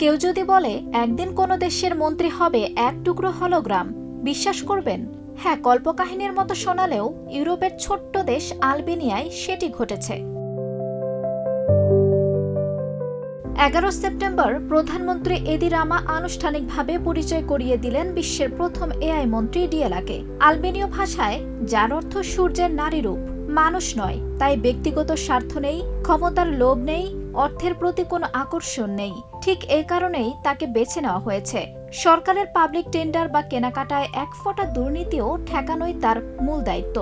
কেউ যদি বলে, একদিন কোনো দেশের মন্ত্রী হবে এক টুকরো হলোগ্রাম বিশ্বাস করবেন? হ্যাঁ কল্পকাহিনীর মতো শোনালেও ইউরোপের ছোট্ট দেশ আলবেনিয়ায় সেটি ঘটেছে। এগারো সেপ্টেম্বর প্রধানমন্ত্রী এদি রামা আনুষ্ঠানিকভাবে পরিচয় করিয়ে দিলেন বিশ্বের প্রথম এআই মন্ত্রী ডিয়েলাকে। আলবেনীয় ভাষায়, যার অর্থ সূর্যের নারী রূপ মানুষ নয়, তাই ব্যক্তিগত স্বার্থ নেই, ক্ষমতার লোভ নেই অর্থের প্রতি কোনো আকর্ষণ নেই। ঠিক এ কারণেই তাকে বেছে নেওয়া হয়েছে। সরকারের পাবলিক টেন্ডার বা কেনাকাটায় এক ফোঁটা দুর্নীতিও ঠেকানোই তার মূল দায়িত্ব।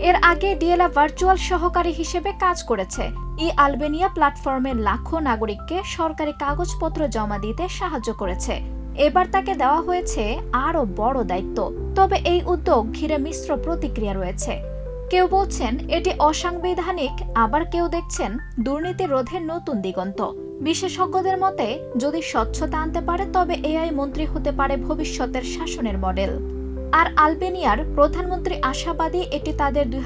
এর আগে ডিএলা ভার্চুয়াল সহকারী হিসেবে কাজ করেছে। ই আলবেনিয়া প্ল্যাটফর্মের লাখো নাগরিককে সরকারি কাগজপত্র জমা দিতে সাহায্য করেছে। এবার তাকে দেওয়া হয়েছে আরও বড় দায়িত্ব। তবে এই উদ্যোগ ঘিরে মিশ্র প্রতিক্রিয়া রয়েছে। কেউ বলছেন এটি অসাংবিধানিক, আবার কেউ দেখছেন দুর্নীতি রোধের নতুন দিগন্ত। বিশেষজ্ঞদের মতে, যদি স্বচ্ছতা আনতে পারে, তবে এআই মন্ত্রী হতে পারে ভবিষ্যতের শাসনের মডেল। আর আলবেনিয়ার প্রধানমন্ত্রী আশাবাদী এটি তাদের দুই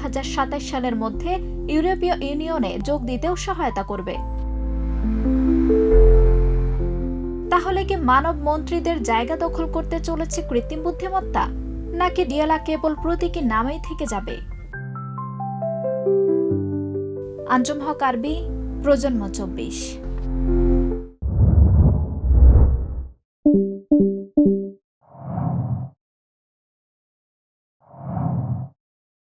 সালের মধ্যে ইউরোপীয় ইউনিয়নে যোগ দিতেও সহায়তা করবে। তাহলে কি মানব মন্ত্রীদের জায়গা দখল করতে চলেছে কৃত্রিম বুদ্ধিমত্তা? নাকি ডিয়ালা কেবল প্রতীকী নামেই থেকে যাবে? আঞ্জুম হক আরবি প্রজন্ম চব্বিশ।